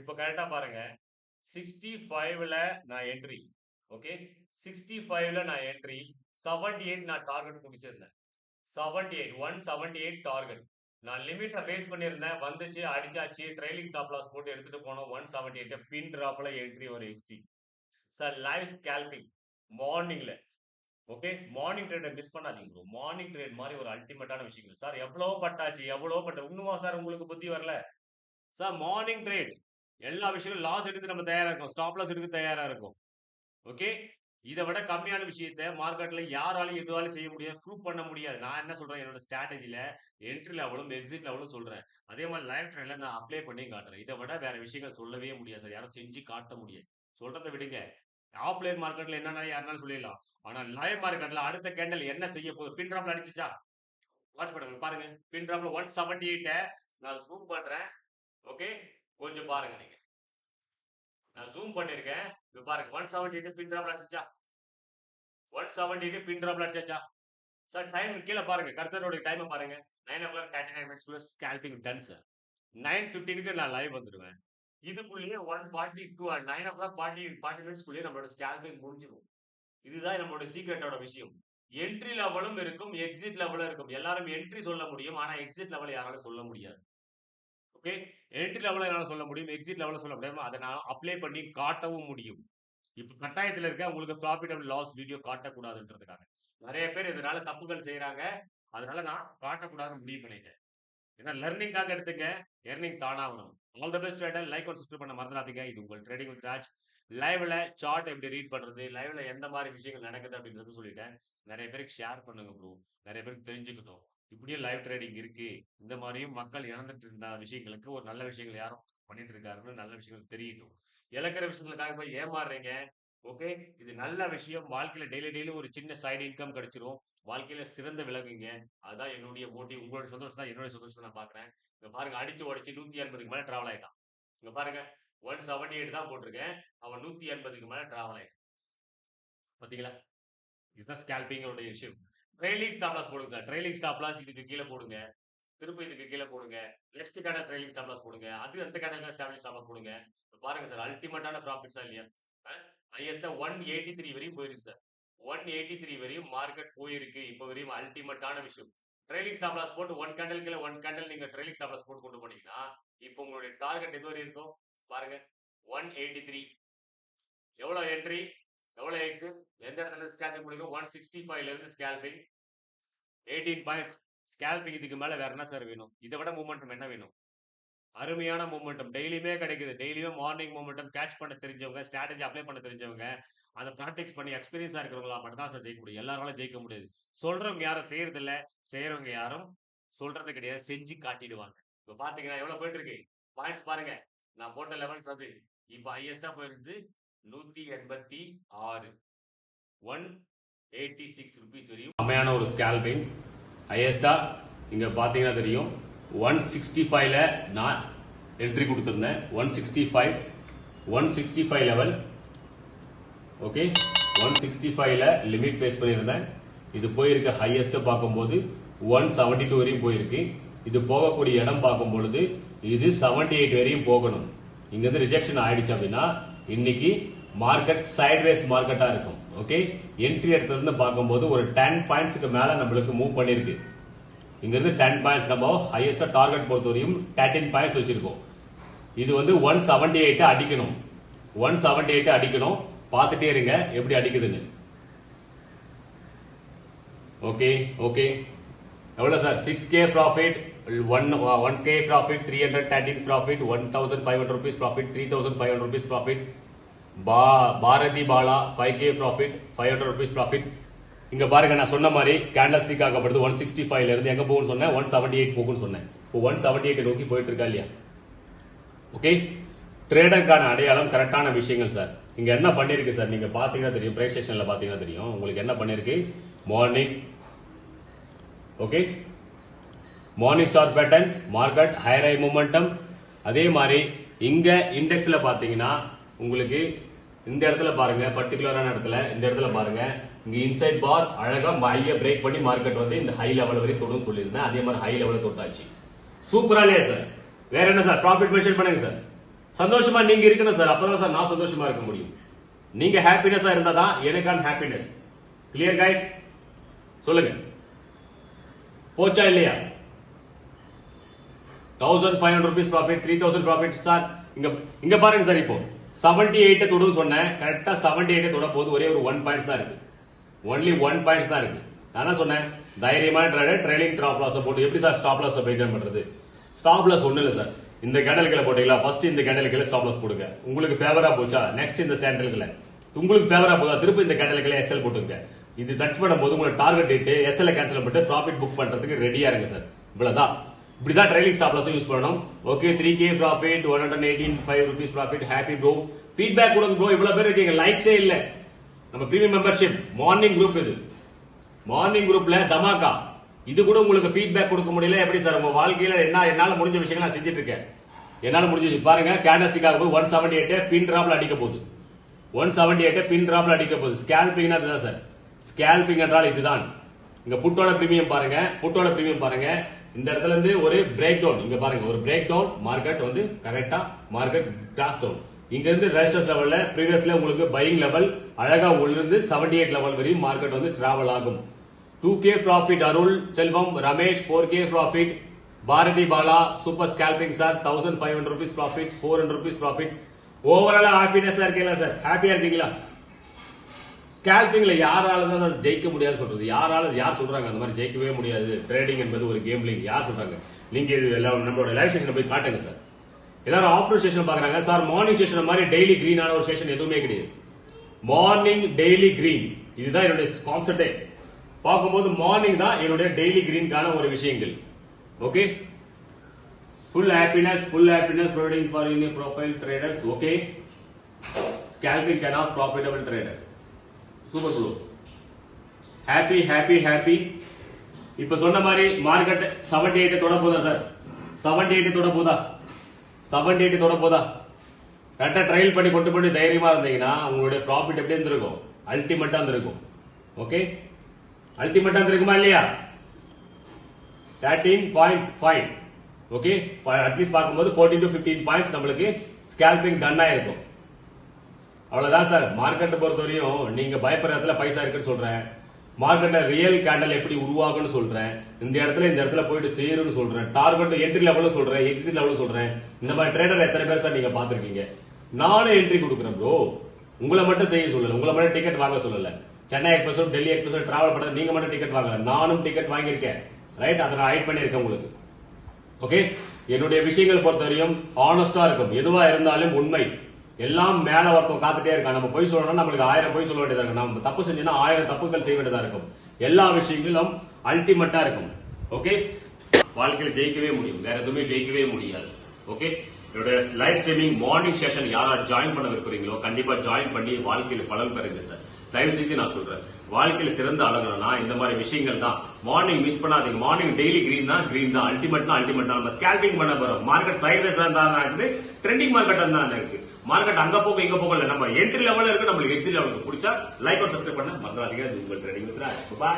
இப்போ கரெக்டாக பாருங்க. சிக்ஸ்டி ஃபைவ்ல நான் என்ட்ரி ஓகே சிக்ஸ்டி ஃபைவ்ல நான் என்ட்ரி செவன்டி எயிட் நான் target முடிச்சிருந்தேன் seventy eight one seventy eight target நான் லிமிட்டை ஃபேஸ் பண்ணியிருந்தேன். வந்துச்சு அடிச்சாச்சு ட்ரைலிங் ஸ்டாப் லாஸ் போட்டு எடுத்துட்டு போனோம். ஒன் செவன்டி எயிட் பின் ட்ராப்ல என்ட்ரி ஒரு எக்ஸி சார் லைவ் ஸ்கேல்பிங் மார்னிங்ல ஓகே மார்னிங் ட்ரேடை மிஸ் பண்ணாதீங்க ப்ரோ மார்னிங் ட்ரேட் மாதிரி ஒரு அல்டிமேட்டான விஷயங்கள். சார் எவ்வளோ பட்டாச்சு. எவ்வளோ பட்ட இன்னுமா சார் உங்களுக்கு புத்தி வரல? சார் மார்னிங் ட்ரேட் எல்லா விஷயங்களும் லாஸ் எடுத்து நம்ம தயாராக இருக்கும். ஸ்டாப் லாஸ் எடுக்க தயாராக இருக்கும். ஓகே இதை விட கம்மியான விஷயத்த மார்க்கெட்டில் யாராலையும் எதுவாலும் செய்ய முடியாது ப்ரூவ் பண்ண முடியாது. நான் என்ன சொல்கிறேன் என்னோட ஸ்ட்ராட்டஜியில் என்ட்ரி லெவலும் எக்ஸிட் லெவலும் சொல்கிறேன் அதே மாதிரி லைஃப் ட்ரெயினில் நான் அப்ளை பண்ணி காட்டுறேன். இதை விட வேற விஷயங்கள் சொல்லவே முடியாது சார். யாரும் செஞ்சு காட்ட முடியாது. சொல்கிறத விடுங்க. ஆஃப்லைன் மார்க்கெட்டில் என்னென்ன யாருனாலும் சொல்லிடலாம். ஆனால் லைவ் மார்க்கெட்டில் அடுத்த கேண்டல் என்ன செய்ய போகுது? பின் ட்ராப்ல அடிச்சுச்சா? வாட்ச் பண்ணுங்க பாருங்க. பின் ட்ராப்ல ஒன் செவன்டி எயிட்டை நான் ஜூம் பண்ணுறேன் ஓகே கொஞ்சம் பாருங்க நீங்க. நான் ஜூம் பண்ணிருக்கேன். இப்ப பாருங்க. ஒன் செவன்டி எயிட் பின் ட்ராப்ல அடிச்சா ஒன் செவன்டி எயிட் பின் ட்ராப்ல அடிச்சாச்சா சார் டைம் கீழே பாருங்க. கர்சரோட டைமை பாருங்க. Nine o'clock thirty nine மினிட்ஸ்க்குள்ள ஸ்கேல்பிங் டன் சார் நைன் ஃபிஃப்டீனுக்கு நான் லைவ் வந்துடுவேன் இதுக்குள்ளேயே one forty two nine o'clock forty forty மினிட்ஸ்க்குள்ளேயே நம்மளோட ஸ்கேல்பிங் முடிஞ்சிடும் இதுதான் நம்மளோட சீக்ரெட்டோட விஷயம். என்ட்ரி லெவலும் இருக்கும் எக்ஸிட் லெவலும் இருக்கும். எல்லாரும் என்ட்ரி சொல்ல முடியும் ஆனா எக்ஸிட் லெவல் யாராலும் சொல்ல முடியாது. ஓகே என்ட்ரி லெவலில் என்னால் சொல்ல முடியும் எக்ஸிட் லெவலில் சொல்ல முடியாது அதை நான் அப்ளை பண்ணி காட்டவும் முடியும். இப்போ கட்டாயத்தில் இருக்க உங்களுக்கு ப்ராஃபிட் அண்ட் லாஸ் வீடியோ காட்டக்கூடாதுன்றதுக்காக. நிறைய பேர் இதனால தப்புகள் செய்கிறாங்க அதனால நான் காட்டக்கூடாதுன்னு முடிவு பண்ணிட்டேன். ஏன்னா லர்னிங்காக எடுத்துங்க. எர்னிங் தானாக வரும் all the best trader like and subscribe பண்ண மறந்துடாதீங்க. இது உங்கள் ட்ரேடிங் வித் ராஜ் லைவ்ல சார்ட் எப்படி ரீட் பண்றது? லைவ்ல எந்த மாதிரி விஷயங்கள் நடக்குது அப்படின்றது சொல்லிட்டேன். நிறைய பேருக்கு ஷேர் பண்ணுங்க ப்ரோ நிறைய பேருக்கு தெரிஞ்சுக்கிட்டோம். இப்படியே லைவ் ட்ரேடிங் இருக்கு. இந்த மாதிரியும் மக்கள் இழந்துட்டு இருந்த விஷயங்களுக்கு ஒரு நல்ல விஷயங்கள் யாரும் பண்ணிட்டு இருக்காருன்னு நல்ல விஷயங்கள் தெரியட்டும் இழக்கிற விஷயங்களுக்காக போய் ஏமாறுறீங்க. ஓகே இது நல்ல விஷயம். வாழ்க்கையில டெய்லி டெய்லி ஒரு சின்ன சைடு இன்கம் கிடைச்சிரும். வாழ்க்கையில சிறந்த விலகுங்க அதான் என்னுடைய மோட்டிவ் உங்களோட சந்தோஷம் தான் என்னோட சந்தோஷம் நான் பாக்குறேன் இங்க பாருங்க அடிச்சு உடச்சு நூத்தி எண்பதுக்கு மேல டிராவல் ஆயிட்டான். இங்க பாருங்க ஒன் செவன்டி எயிட் தான் போட்டிருக்கேன். அவன் நூத்தி எண்பதுக்கு மேல டிராவல் ஆயிட்டான். பாத்தீங்களா? இதுதான் ஸ்கேல்பிங்கோட விஷயம். ட்ரைலிங் ஸ்டாப் லாஸ் போடுங்க சார் ட்ரைலிங் ஸ்டாப் லாஸ் இதுக்கு கீழே போடுங்க. திரும்ப இதுக்கு கீழே போடுங்க. நெக்ஸ்ட் கடை ட்ரைலிங் ஸ்டாப் லாஸ் போடுங்க. அது அந்த கடை ஸ்டாப்லிங் ஸ்டாப் லாஸ் போடுங்க பாருங்க சார் அல்டிமேட்டான ப்ராஃபிட்ஸா இல்லையா? ஹையஸ்டா ஒன் எயிட்டி த்ரீ வரையும் போயிருக்கு சார் ஒன் எயிட்டி த்ரீ வரையும் மார்க்கெட் போயிருக்கு. இப்போ வரையும் அல்டிமேட்டான விஷயம். ட்ரைலிங் ஸ்டாப் லாஸ் போட்டு ஒன் கேண்டல் கீழே ஒன் கேண்டல் நீங்க ட்ரைலிங் ஸ்டாப் லாஸ் போட்டு கொண்டு போனீங்கன்னா இப்போ உங்களுடைய டார்கெட் எது வரை இருக்கும்? பாருங்க ஒன் எயிட்டி த்ரீ எவ்வளோ என்ட்ரி எவ்வளவு எக்ஸ் எந்த இடத்துல ஸ்கேல்பிங் முடிக்கும் ஒன் சிக்ஸ்டி ஃபைவ்ல இருந்து ஸ்கேல்பிங் எயிட்டீன் பாயிண்ட்ஸ் ஸ்கேல்பிங் இதுக்கு மேல வேற என்ன சார் வேணும்? இதை விட மூமெண்டம் என்ன வேணும்? அருமையான மூமெண்டம் டெய்லியுமே கிடைக்குது. டெய்லியுமே மார்னிங் மூமெண்டம் கேட்ச் பண்ண தெரிஞ்சவங்க ஸ்ட்ராட்டஜி அப்ளை பண்ண தெரிஞ்சவங்க அதை ப்ராக்டிஸ் பண்ணி எக்ஸ்பீரியன்ஸா இருக்கிறவங்களா மட்டும் தான் சார் ஜெயிக்க முடியும். எல்லாராலும் ஜெயிக்க முடியாது. சொல்றவங்க யாரும் செய்யறது இல்ல செய்யறவங்க யாரும் சொல்றது கிடையாது. செஞ்சு காட்டிடுவாங்க. இப்ப பாத்தீங்கன்னா எவ்வளவு போயிட்டு இருக்கு? பாயிண்ட்ஸ் பாருங்க. நான் போட்ட லெவல்ஸ் அது. இப்ப ஹையஸ்டா போயிருந்து நூத்தி எண்பத்தி ஆறு. ஒன் எயிட்டி சிக்ஸ் ருபீஸ் வரையும். செம்மையான ஒரு ஸ்கேல்பிங் ஹையஸ்டா இங்க பாத்தீங்கன்னா தெரியும். ஒன் சிக்ஸ்டி ஃபைவ்ல நான் என்ட்ரி கொடுத்துருந்தேன். One sixty five one sixty five level okay one sixty ஃபைவ்ல லிமிட் ஃபேஸ் பண்ணியிருந்தேன். இது போயிருக்க ஹையஸ்ட்டை பார்க்கும்போது ஒன் செவன்டி டூ வரையும் போயிருக்கு. இது போகக்கூடிய இடம் பார்க்கும் பொழுது இது செவன்டி எயிட் வரையும் போகணும். இங்கேருந்து ரிஜெக்ஷன் ஆயிடுச்சு அப்படின்னா இன்னைக்கு மார்க்கெட் சைட்வேஸ் மார்க்கெட்டா இருக்கும். ஓகே என்ட்ரி இடத்துல இருந்து பார்க்கும்போது ஒரு டென் பாயிண்ட்ஸ்க்கு மேல நம்மளுக்கு மூவ் பண்ணிருக்கு. இங்க இருந்து டென் பாயிண்ட்ஸ் நம்ம ஹையஸ்டா டார்கெட் பொறுத்தவரையும் தேர்ட்டின் பாயிண்ட்ஸ் வச்சிருக்கோம். இது வந்து ஒன் செவன்டி எயிட் அடிக்கணும். ஒன் செவன்டி எயிட் அடிக்கணும். பார்த்துட்டே இருங்க எப்படி அடிக்குதுன்னு. ஓகே ஓகே எவ்வளோ sir six K profit one one K profit three hundred thirteen profit one thousand five hundred rupees profit three thousand five hundred rupees profit பா Bharathi Bala five K profit five hundred rupees profit இங்க பாருங்க நான் சொன்ன மாதிரி candlestick ஆகப்படுது. One sixty ஃபைவ்ல இருந்து எங்க போகும்னு சொன்னேன்? ஒன் செவன்டி எயிட் போகும்னு சொன்னேன். இப்போ ஒன் செவன்டி எயிட் நோக்கி போயிட்டு இருக்கா இல்லையா? ஓகே ட்ரேடருக்கான அடையாளம் கரெக்டான விஷயங்கள் சார் இங்க என்ன பண்ணிருக்கு சார் நீங்க பாத்தீங்கன்னா தெரியும். பிரைஸ் ஸ்டேஷன்ல பாத்தீங்கன்னா தெரியும். உங்களுக்கு என்ன பண்ணிருக்கு? Morning okay morning star pattern market higher high momentum அதே மாதிரி இங்க இண்டெக்ஸ்ல பாத்தீங்கன்னா உங்களுக்கு இந்த இடத்துல பாருங்க பர்டிகுலரான இடத்துல இந்த இடத்துல பாருங்க. இங்க இன்சைட் பார் அழகா ஹைய பிரேக் பண்ணி மார்க்கெட் வந்து இந்த ஹை லெவல் வரை தொடும் சொல்லியிருந்தேன். அதே மாதிரி ஹை லெவல தொட்டாச்சு. சூப்பரா இல்லையா சார் வேற என்ன சார் ப்ராஃபிட் மென்ஷன் பண்ணுங்க சார் சந்தோஷமா நீங்க இருக்கணும் சார் அப்பதான் சார் நான் சந்தோஷமா இருக்க முடியும். நீங்க ஹாப்பினஸா இருந்தா தான் எனக்கான ஹாப்பினஸ் கிளியர் கைஸ் சொல்லுங்க. போச்சா இல்லையா? Thousand five hundred rupees profit three thousand profit sir இங்க இங்க பாருங்க சார் இப்போ. செவன்டி எயிட் தொடுன்னு சொன்னேன். கரெக்டா செவன்டி எயிட் தொட போது ஒரே ஒரு ஒன் பாயிண்ட்ஸ் தான் இருக்கு. ஒன்லி ஒன் பாயிண்ட்ஸ் தான் இருக்கு. நான் தான் சொன்னேன்? தைரியமான ட்ரேடர் ட்ரெயிலிங் ஸ்டாப் லாஸ் போட்டு எப்படி சார் ஸ்டாப் லாஸ் மெயின்டைன் பண்றது? ஸ்டாப் லாஸ் ஒண்ணு இல்ல சார் இந்த கேண்டலுக்குள்ள போட்டீங்களா? ஃபர்ஸ்ட் இந்த கேண்டலுக்குள்ள ஸ்டாப் லாஸ் போடுங்க. உங்களுக்கு ஃபேவரா போச்சா? நெக்ஸ்ட் இந்த ஸ்டாண்டலுக்குள்ள உங்களுக்கு ஃபேவரா போதா? திருப்பி இந்த கேண்டலுக்குள்ள எஸ்எல் போட்டுங்க இது டச் பண்ணும்போது உங்களுக்கு டார்கெட் இட்டு எஸ்எல் கேன்சல் பண்ணிட்டு ப்ராஃபிட் புக் பண்றதுக்கு ரெடியா இருங்க சார் இவ்வளவுதான். இப்படிதான் ட்ரைலிங் ஸ்டாப் லாஸ் யூஸ் பண்ணணும். Okay three K profit one hundred eighteen five rupees profit happy bro feedback கொடுங்க ப்ரோ இவ்வளவு பேர் இருக்கீங்க. லைக்ஸே இல்ல. நம்ம பிரீமியம் மெம்பர்ஷிப் மார்னிங் குரூப் இது. மார்னிங் குரூப்ல தமாக்கா இது கூட உங்களுக்கு ஃபீட்பேக் கொடுக்க முடியல. எப்படி சார் உங்க வாழ்க்கையில என்ன என்னால முடிஞ்ச விஷயங்கள் நான் செஞ்சுட்டு இருக்கேன்? என்னால முடிஞ்சு பாருங்க கேண்டஸ்டிக்காக போய் ஒன் செவன்டி எயிட் பின் டிராப்ல அடிக்க போகுது. ஒன் செவன்டி எயிட் பின் டிராப்ல அடிக்க போகுது. ஸ்கேல்பிங் அதுதான் சார் ஸ்கேல்பிங் என்றால் இதுதான். இங்க புட்டோட பிரீமியம் பாருங்க புட்டோட பிரீமியம் பாருங்க. இந்த இடத்துல இருந்து ஒரு பிரேக் டவுன் இங்க பாருங்க ஒரு பிரேக் டவுன் மார்க்கெட் வந்து கரெக்டா மார்க்கெட் கிராஸ் டவுன் இங்க இருந்து ரெஜிஸ்டர்ஸ் லெவல்ல ப்ரீவியஸ்ல உங்களுக்கு பையிங் லெவல் அழகா உள்ளிருந்து செவன்டி எயிட் லெவல் வரையும் மார்க்கெட் வந்து டிராவல் ஆகும். Two K profit Arul Selvam Ramesh four K profit Bharathi Bala super scalping sir thousand five hundred rupees profit four hundred rupees profit ஓவராலா ஹாப்பினஸா இருக்கீங்களா சார் ஹாப்பியா இருக்கீங்களா? ஸ்கேல்பிங்ல யாரால தான் சார் ஜெயிக்க முடியாதுன்னு சொல்றது. யாரால யார் சொல்றாங்க அந்த மாதிரி ஜெயிக்கவே முடியாது. ட்ரேடிங் என்பது ஒரு கேம்லிங் யார் சொல்றாங்க? நீங்க இது எல்லாம் நம்மளோட லைவ் ஸ்டேஷன் போய் காட்டுங்க சார் எல்லாரும் ஆஃப்டர் ஸ்டேஷன் பாக்குறாங்க சார் மார்னிங் ஸ்டேஷன் மாதிரி டெய்லி கிரீனான ஒரு ஸ்டேஷன் எதுவுமே கிடையாது. மார்னிங் டெய்லி கிரீன் இதுதான் என்னுடைய கான்செப்டே பார்க்கும்போது மார்னிங் தான் என்னுடைய டெய்லி கிரீன்கான ஒரு விஷயங்கள். Okay full happiness full happiness providing for unique profile traders okay scalping can of profitable trader super bro. Happy happy happy இப்ப சொன்ன மாதிரி மார்க்கெட் செவன்டி எயிட் தொட போதா சார் செவன்டி எயிட் தொட போதா செவன்டி எயிட் தொட போதா கரெக்டா ட்ரையல் பண்ணி கொண்டு போய் தைரியமா இருந்தீங்கன்னா உங்களுடைய ப்ராஃபிட் எப்படி இருந்திருக்கும்? அல்டிமேட்டா இருந்திருக்கும். ஓகே அல்டிமேட்டா இருந்திருக்குமா இல்லையா? Thirteen point five okay at least பார்க்கும்போது ஃபோர்டீன் டு ஃபிஃப்டீன் பாயிண்ட்ஸ் நம்மளுக்கு ஸ்கேல்பிங் டன் ஆயிருக்கும். அவ்வளவுதான் சார். மார்க்கெட்டை பொறுத்தவரையும் நீங்க பயப்படுற இடத்துல பைசா இருக்குன்னு சொல்றேன். மார்க்கெட்ல ரியல் கேண்டல் எப்படி உருவாகும்னு சொல்றேன். இந்த இடத்துல இந்த இடத்துல போயிட்டு சேரும்னு சொல்றேன். டார்கெட் என்ட்ரி லெவலும் சொல்றேன் எக்ஸிட் லெவலும் சொல்றேன். இந்த மாதிரி ட்ரேடர் எத்தனை பேர் சார் நீங்க பாத்துருக்கீங்க நானும் என்ட்ரி கொடுக்குறேன் ப்ரோ உங்களை மட்டும் செய்ய சொல்லல. உங்களை மட்டும் டிக்கெட் வாங்க சொல்லல. சென்னை எக்ஸ்பிரஸும் டெல்லி எக்ஸ்பிரஸும் டிராவல் பண்ணது நீங்க மட்டும் டிக்கெட் வாங்கல. நானும் டிக்கெட் வாங்கியிருக்கேன். ரைட் அதை நான் ஹைட் பண்ணியிருக்கேன் உங்களுக்கு. ஓகே என்னுடைய விஷயங்கள் பொறுத்தவரையும் ஆனஸ்டா இருக்கும் எதுவா இருந்தாலும் உண்மை. எல்லாம் மேல ஒருத்தன் காத்துட்டே இருக்கான். நம்ம பொய் சொல்லணும்னா நம்மளுக்கு ஆயிரம் பொய் சொல்ல வேண்டியதா இருக்கும். நம்ம தப்பு செஞ்சோம்னா ஆயிரம் தப்புகள் செய்ய வேண்டியதா இருக்கும். எல்லா விஷயங்களும் அல்டிமேட்டா இருக்கும். ஓகே வாழ்க்கையில் ஜெயிக்கவே முடியும். வேற எதுவுமே ஜெயிக்கவே முடியாது. ஓகே என்னோட லைவ் ஸ்ட்ரீமிங் மார்னிங் செஷன் யாரா ஜாயின் பண்ண விரும்புறீங்களோ கண்டிப்பா ஜாயின் பண்ணி வாழ்க்கையில் பலன் பெறுங்க சார் தயவு செய்து நான் சொல்றேன். வாழ்க்கையில் சிறந்த அழகுனா இந்த மாதிரி விஷயங்கள் தான். மார்னிங் மிஸ் பண்ணாதீங்க. மார்னிங் டெய்லி கிரீன் தான் கிரீன் தான். அல்டிமேட் தான் அல்டிமேட் தான். நம்ம ஸ்கேல்பிங் பண்ண போறோம். மார்க்கெட் சைட்வேஸ் தான் இருக்குது. ட்ரெண்டிங் மார்க்கெட் தான் இருக்கு மார்க்கெட் அங்க போக இங்க போகல. நம்ம என்ட்ரி லெவல்ல இருக்கு நம்மளுக்கு எக்ஸிட் லெவலுக்கு பிடிச்சா லைக் சப்ஸ்கிரைப் பண்ண மறந்துடாதீங்க. இது உங்கள் ட்ரெடிங் பாய்